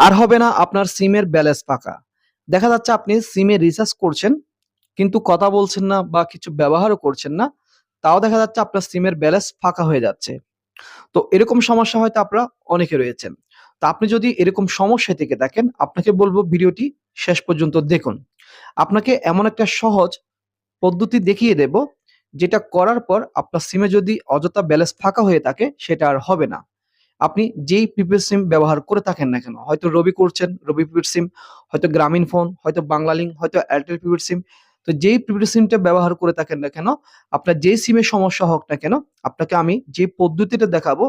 আর হবে না আপনার সিমের ব্যালেন্স ফাঁকা দেখা যাচ্ছে আপনি সিমে রিচার্জ করছেন, কিন্তু কথা বলছেন না বা কিছু ব্যবহারও করছেন না, তাও দেখা যাচ্ছে আপনার সিমের ব্যালেন্স ফাঁকা হয়ে যাচ্ছে। তো এরকম সমস্যা হয়তো আপনারা অনেকে রয়েছেন। তা আপনি যদি এরকম সমস্যা থেকে থাকেন, আপনাকে বলব ভিডিওটি শেষ পর্যন্ত দেখুন। আপনাকে এমন একটা সহজ পদ্ধতি দেখিয়ে দেব, যেটা করার পর আপনার সিমে যদি অযথা ব্যালেন্স ফাঁকা হয়ে থাকে, সেটা আর হবে না। আপনি যেই প্রিপেড সিম ব্যবহার করে থাকেন না কেন? হয়তো রবি করছেন, রবি প্রিপেড সিম হয়তো গ্রামীণ ফোন হয়তো বাংলালিংক, হয়তো এয়ারটেল প্রিপেড সিম তো যেই প্রিপেড সিমটা ব্যবহার করে থাকেন না কেন, আপনার যেই সিমের সমস্যা হোক না কেন, আপনাকে আমি যে পদ্ধতিটা দেখাবো,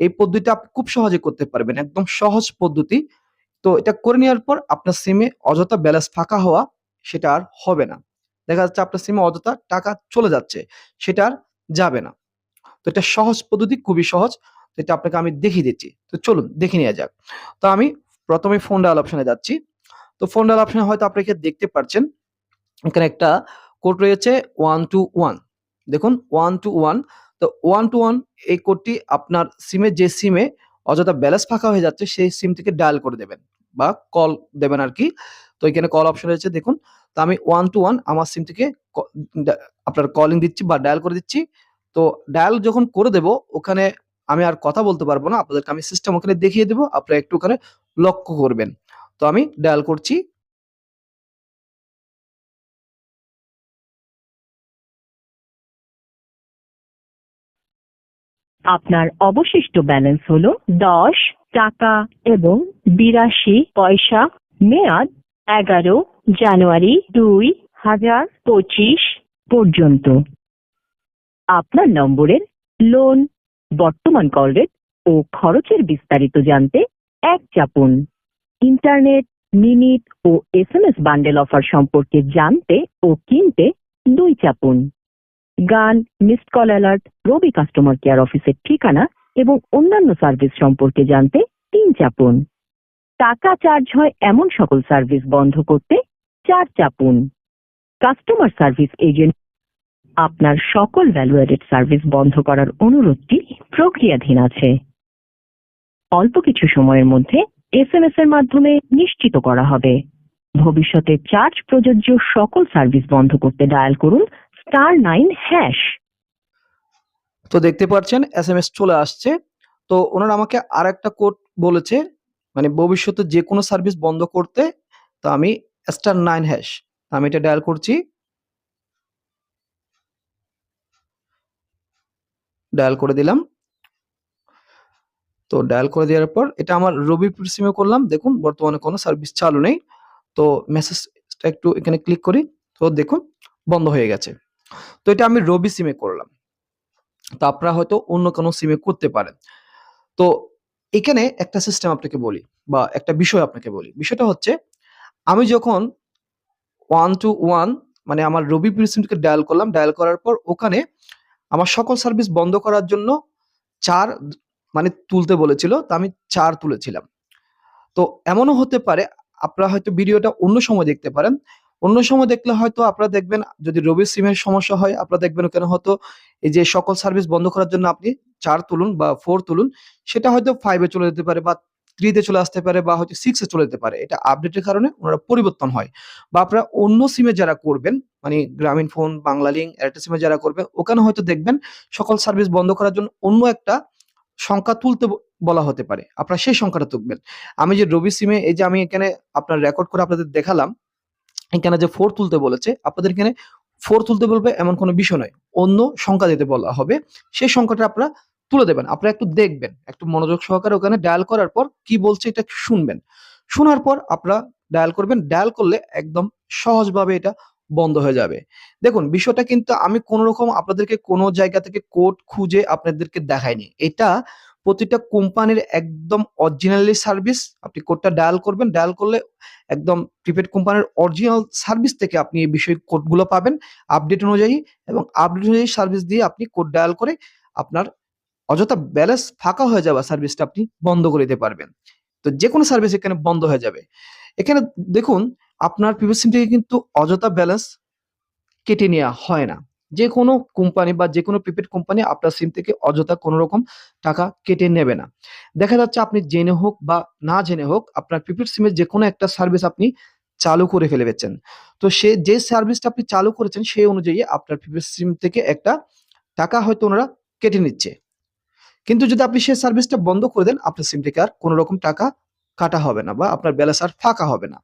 এই পদ্ধতিটা আপনি খুব সহজে করতে পারবেন, একদম সহজ পদ্ধতি। তো এটা করে নেওয়ার পর আপনার সিমে অযথা ব্যালেন্স ফাঁকা হওয়া সেটা আর হবে না। দেখা যাচ্ছে আপনার সিমে অযথা টাকা চলে যাচ্ছে, সেটা আর যাবে না। তো এটা সহজ পদ্ধতি, খুবই সহজ। এটা আপনাকে আমি দেখিয়ে দিচ্ছি। তো চলুন, দেখে নেওয়া যাক। তো আমি প্রথমে ফোন ডায়াল অপশনে যাচ্ছি। তো ফোন ডায়াল অপশনে হয়তো আপনি এখানে দেখতে পাচ্ছেন এখানে একটা কোড রয়েছে ওয়ান টু ওয়ান দেখুন ওয়ান টু ওয়ান তো ওয়ান টু ওয়ান এই কোডটি আপনার সিমে যে সিমে অযথা ব্যালেন্স ফাঁকা হয়ে যাচ্ছে, সেই সিম থেকে ডায়াল করে দেবেন বা কল দেবেন আর কি। তো এখানে কল অপশন রয়েছে, দেখুন। তো আমি ওয়ান টু ওয়ান আমার সিম থেকে আপনার কলিং দিচ্ছি বা ডায়াল করে দিচ্ছি। তো ডায়াল যখন করে দেব, ওখানে আমি আর কথা বলতে পারব না। আপনাদেরকে আমি সিস্টেম ওখানে দেখিয়ে দেবো। আপনারা একটু ওখানে লক্ষ্য করবেন। তো আমি ডায়াল করছি। আপনার অবশিষ্ট ব্যালেন্স হলো দশ টাকা এবং বিরাশি পয়সা। মেয়াদ এগারো জানুয়ারি দুই হাজার পঁচিশ পর্যন্ত। আপনার নম্বরের লোন বর্তমান কল রেট ও খরচের বিস্তারিত জানতে এক চাপুন। ইন্টারনেট, মিনিট ও S M S bundle offer সম্পর্কে জানতে ও কিনতে দুই চাপুন। গান, missed call alert, Robi customer care অফিসের ঠিকানা এবং অন্যান্য সার্ভিস সম্পর্কে জানতে তিন চাপুন। টাকা চার্জ হয় এমন সকল সার্ভিস বন্ধ করতে চার চাপুন। কাস্টমার সার্ভিস এজেন্ট আপনার সকল ভ্যালু এডেড সার্ভিস বন্ধ করার অনুরোধটি প্রক্রিয়াধীন আছে। অল্প কিছু সময়ের মধ্যে এস এম এস এর মাধ্যমে নিশ্চিত করা হবে। ভবিষ্যতে চার্জ প্রযোজ্য সকল সার্ভিস বন্ধ করতে ডায়াল করুন স্টার নাইন হ্যাশ তো দেখতে পাচ্ছেন এস এম এস চলে আসছে। তো ওনারা আমাকে আর একটা কোড বলেছে মানে ভবিষ্যতে যে কোনো সার্ভিস বন্ধ করতে, তো আমি স্টার নাইন হ্যাশ আমি এটা ডায়াল করছি। ডায়াল করে দিলাম। তো ডায়াল করে দেওয়ার পর এটা আমার রবি সিমে করলাম। দেখুন, বর্তমানে কোনো সার্ভিস চালু নেই। তো মেসেজটা একটু এখানে ক্লিক করি। তো দেখুন, বন্ধ হয়ে গেছে। তো এটা আমি রবি সিমে করলাম। তো আপনারা হয়তো অন্য কোনো সিমে করতে পারেন। তো এখানে একটা সিস্টেম আপনাকে বলি বা একটা বিষয় আপনাকে বলি। বিষয়টা হচ্ছে, আমি যখন ওয়ান টু ওয়ান মানে আমার রবি প্রিসিমকে ডায়াল করলাম ডায়াল করার পর ওখানে আমার সকল সার্ভিস বন্ধ করার জন্য চার মানে তুলতে বলেছিল, তো আমি চার তুলেছিলাম। তো এমনও হতে পারে, আপনারা হয়তো ভিডিওটা অন্য সময় দেখতে পারেন। অন্য সময় দেখলে হয়তো আপনারা দেখবেন, যদি রবি সিমের সমস্যা হয়, আপনারা দেখবেন কেন হয়তো এই যে সকল সার্ভিস বন্ধ করার জন্য আপনি চার তুলুন বা ফোর তুলুন, সেটা হয়তো ফাইভে চলে যেতে পারে বা থ্রিতে চলে আসতে পারে বা হয়তো সিক্সে চলে যেতে পারে। এটা আপডেটের কারণে ওনারা পরিবর্তন হয়। বা আপনারা অন্য সিমে যারা করবেন মানে গ্রামীণ ফোন বাংলালিংক এয়ারটেল সিমে যারা করবেন, ওখানে হয়তো দেখবেন সকল সার্ভিস বন্ধ করার জন্য অন্য একটা সংখ্যা তুলতে বলা হতে পারে। আপনারা সেই সংখ্যাটা তুলবেন। আমি যে রবি সিমে এই যে আমি এখানে আপনার রেকর্ড করে আপনাদের দেখালাম, এখানে যে ফোর তুলতে বলেছে, আপনাদের এখানে ফোর তুলতে বলবে এমন কোনো বিষয় নয়। অন্য সংখ্যা দিতে বলা হবে। সেই সংখ্যাটা আপনারা তুলে দেবেন। আপনারা একটু দেখবেন, একটু মনোযোগ সহকারে ওখানে ডায়াল করার পর কি বলছে এটা শুনবেন। শোনার পর আপনারা ডায়াল করবেন ডায়াল করলে একদম সহজভাবে এটা বন্ধ হয়ে যাবে। দেখুন, বিষয়টা কিন্তু আমি কোন রকম আপনাদেরকে কোনো জায়গা থেকে কোড খুঁজে আপনাদেরকে দেখাইনি। এটা প্রতিটা কোম্পানির একদম অরিজিনালি সার্ভিস আপনি কোডটা ডায়াল করবেন ডায়াল করলে একদম প্রিপেড কোম্পানির অরিজিনাল সার্ভিস থেকে আপনি এই বিষয় কোডগুলো পাবেন। আপডেট অনুযায়ী এবং আপডেট অনুযায়ী সার্ভিস দিয়ে আপনি কোড ডায়াল করে আপনার অযথা ব্যালেন্স ফাঁকা হয়ে যাওয়া সার্ভিসটা আপনি বন্ধ করে দিতে পারবেন। তো যে কোনো সার্ভিস এখানে বন্ধ হয়ে যাবে। এখানে দেখুন, আপনার প্রিভিয়াস সিম থেকে কিন্তু অযথা ব্যালেন্স কেটে নেওয়া হয় না। যে কোনো কোম্পানি বা যে কোনো প্রিপেড কোম্পানি আপনার সিম থেকে অযথা কোনো রকম টাকা কেটে নেবে না। দেখা যাচ্ছে আপনি জেনে হোক বা না জেনে হোক, আপনার প্রিপেড সিমের যে কোনো একটা সার্ভিস আপনি চালু করে ফেলেছেন তো সে যে সার্ভিসটা আপনি চালু করেছেন সেই অনুযায়ী আপনার প্রিপেড সিম থেকে একটা টাকা হয়তো ওনারা কেটে নিচ্ছে। কিন্তু যদি আপনি সেই সার্ভিসটা বন্ধ করে দেন, আপনার সিম থেকে আর কোনো রকম টাকা কাটা হবে না বা আপনার ব্যালেন্স আর ফাঁকা হবে না।